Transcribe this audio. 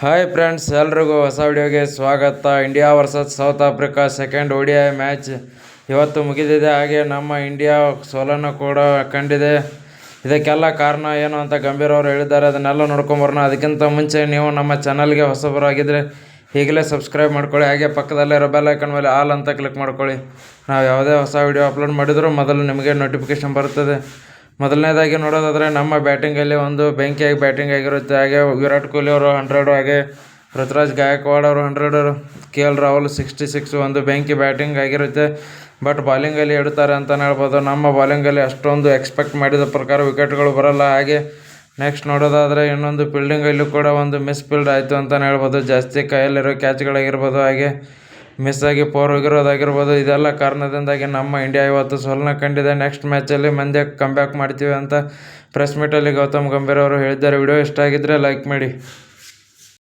Hi friends ಎಲ್ರಿಗೂ ಹೊಸ ವಿಡಿಯೋಗೆ ಸ್ವಾಗತ. India versus South Africa second D I match ಇವತ್ತು ಮುಗಿದಿದೆ. ಹಾಗೆ ನಮ್ಮ ಇಂಡಿಯಾ ಸೋಲನ್ನು ಕೂಡ ಕಂಡಿದೆ. ಇದಕ್ಕೆಲ್ಲ ಕಾರಣ ಏನು ಅಂತ ಗಂಭೀರ್ ಅವರು ಹೇಳಿದ್ದಾರೆ. ಅದನ್ನೆಲ್ಲ ನೋಡ್ಕೊಂಬರೋಣ ಅದಕ್ಕಿಂತ ಮುಂಚೆ ನೀವು ನಮ್ಮ ಚಾನಲ್ಗೆ ಹೊಸಬರಾಗಿದ್ದರೆ ಈಗಲೇ ಸಬ್ಸ್ಕ್ರೈಬ್ ಮಾಡ್ಕೊಳ್ಳಿ. ಹಾಗೆ ಪಕ್ಕದಲ್ಲೇ ಬೆಲ್ ಐಕನ್ ಮೇಲೆ ಆಲ್ ಅಂತ ಕ್ಲಿಕ್ ಮಾಡ್ಕೊಳ್ಳಿ. ನಾವು ಯಾವುದೇ ಹೊಸ ವಿಡಿಯೋ ಅಪ್ಲೋಡ್ ಮಾಡಿದರೂ ಮೊದಲು ನಿಮಗೆ ನೋಟಿಫಿಕೇಶನ್ ಬರುತ್ತದೆ ಮೊದಲನೇದಾಗಿ ನೋಡೋದಾದರೆ ನಮ್ಮ ಬ್ಯಾಟಿಂಗಲ್ಲಿ ಒಂದು ಬೆಂಕಿಯಾಗಿ ಬ್ಯಾಟಿಂಗ್ ಆಗಿರುತ್ತೆ. ಹಾಗೆ ವಿರಾಟ್ ಕೊಹ್ಲಿ ಅವರು ಹಂಡ್ರೆಡು ಹಾಗೆ ಋತುರಾಜ್ ಗಾಯಕ್ವಾಡ್ ಅವರು hundred K L Rahul sixty six ಒಂದು ಬೆಂಕಿ ಬ್ಯಾಟಿಂಗ್ ಆಗಿರುತ್ತೆ. ಬಟ್ ಬಾಲಿಂಗಲ್ಲಿ ಇಡ್ತಾರೆ ಅಂತಲೇ ಹೇಳ್ಬೋದು. ನಮ್ಮ ಬಾಲಿಂಗಲ್ಲಿ ಅಷ್ಟೊಂದು ಎಕ್ಸ್ಪೆಕ್ಟ್ ಮಾಡಿದ ಪ್ರಕಾರ ವಿಕೆಟ್ಗಳು ಬರಲ್ಲ. ಹಾಗೆ ನೆಕ್ಸ್ಟ್ ನೋಡೋದಾದರೆ ಇನ್ನೊಂದು ಫೀಲ್ಡಿಂಗಲ್ಲೂ ಕೂಡ ಒಂದು ಮಿಸ್ ಫೀಲ್ಡ್ ಆಯಿತು ಅಂತಲೇ ಹೇಳ್ಬೋದು. ಜಾಸ್ತಿ ಕೈಯಲ್ಲಿರೋ ಕ್ಯಾಚ್ಗಳಾಗಿರ್ಬೋದು. ಹಾಗೆ ಮಿಸ್ ಆಗಿ ಫೋರ್ ಹೋಗಿರೋದಾಗಿರ್ಬೋದು ಇದೆಲ್ಲ ಕಾರಣದಿಂದಾಗಿ ನಮ್ಮ ಇಂಡಿಯಾ ಇವತ್ತು ಸೋಲನ್ನ ಕಂಡಿದೆ. ನೆಕ್ಸ್ಟ್ ಮ್ಯಾಚಲ್ಲಿ ಮಂದ್ಯ ಕಮ್ಬ್ಯಾಕ್ ಮಾಡ್ತೀವಿ ಅಂತ ಪ್ರೆಸ್ ಮೀಟಲ್ಲಿ ಗೌತಮ್ ಗಂಭೀರ್ ಅವರು ಹೇಳಿದ್ದಾರೆ. ವಿಡಿಯೋ ಇಷ್ಟ ಆಗಿದ್ದರೆ ಲೈಕ್ ಮಾಡಿ.